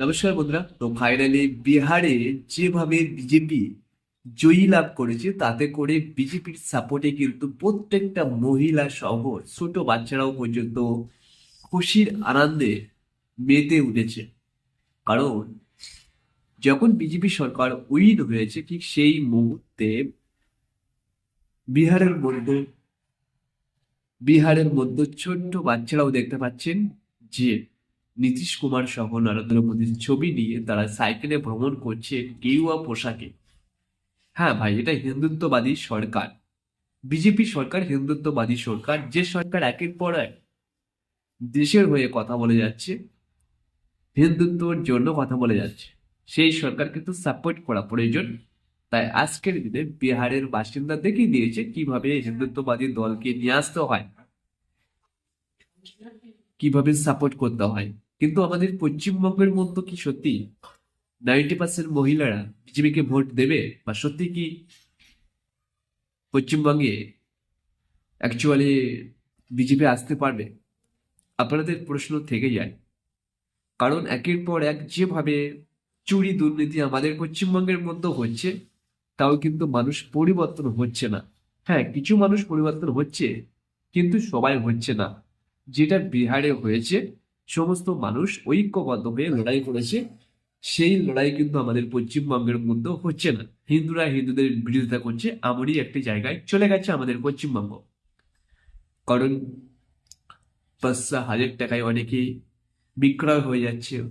নমস্কার বন্ধুরা। তো ফাইনালি বিহারে যেভাবে বিজেপি জয়ী লাভ করেছে, তাতে করে বিজেপির সাপোর্টে কিন্তু প্রত্যেকটা মহিলা সহ ছোট বাচ্চারাও পর্যন্ত খুশির আনন্দে মেতে উঠেছে। কারণ যখন বিজেপি সরকার উইন হয়েছে, ঠিক সেই মুহূর্তে বিহারের মধ্যে বিহারের মধ্যে ছোট্ট বাচ্চারাও দেখতে পাচ্ছেন যে নীতিশ কুমার সহ নরেন্দ্র মোদীর ছবি নিয়ে তারা সাইকেলে ভ্রমণ করছে গেরুয়া পোশাকে। হ্যাঁ ভাই, এটা হিন্দুত্ববাদী সরকার। বিজেপি সরকার, হিন্দুত্ববাদী সরকার, যে সরকার একের পর এক দেশের হয়ে কথা বলে যাচ্ছে, হিন্দুত্বর জন্য কথা বলে যাচ্ছে, সেই সরকার কিন্তু সাপোর্ট করা প্রয়োজন। তাই আজকের দিনে বিহারের বাসিন্দা দেখিয়ে দিয়েছে কীভাবে হিন্দুত্ববাদী দলকে নিয়ে আসতে হয়। কীভাবে সাপোর্ট করতে হয়। কিন্তু আমাদের পশ্চিমবঙ্গের মধ্যে কি সত্যি? নাইনটি পার্সেন্ট মহিলারা বিজেপিকে ভোট দেবে? বা সত্যি কি পশ্চিমবঙ্গে অ্যাকচুয়ালি বিজেপি আসতে পারবে? আপনাদের প্রশ্ন থেকে যায়। কারণ একের পর এক যেভাবে চুরি দুর্নীতি আমাদের পশ্চিমবঙ্গের মধ্যে হচ্ছে, তাও কিন্তু মানুষ পরিবর্তন হচ্ছে না। হ্যাঁ কিছু মানুষ পরিবর্তন হচ্ছে, কিন্তু সবাই হচ্ছে না। যেটা বিহারে হয়েছে, সমস্ত মানুষ ঐক্যবদ্ধ হয়ে লড়াই করেছে। সেই লড়াই কিন্তু আমাদের পশ্চিমবঙ্গের মধ্যে হচ্ছে না। হিন্দুরা হিন্দুদের বিরোধিতা করছে, এমনই একটি জায়গায় চলে গেছে আমাদের পশ্চিমবঙ্গ। কারণ পাঁচশো হাজার টাকায় অনেকেই বিক্রয় হয়ে যাচ্ছে।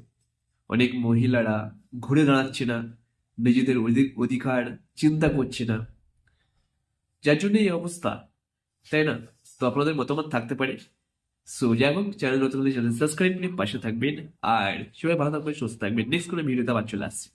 অনেক মহিলারা ঘুরে দাঁড়াচ্ছে না, নিজেদের অধিক অধিকার চিন্তা করছে না। যার জন্য এই অবস্থা, তাই না? তো আপনাদের মতামত থাকতে পারে। সো যাই হোক চ্যানেল নতুন চ্যানেল সাবস্ক্রাইব করে পাশে থাকবেন, আর সবাই ভালো থাকবেন, সুস্থ থাকবেন। নেক্সট কোনো ভিডিওতে আবার চলে আসছে।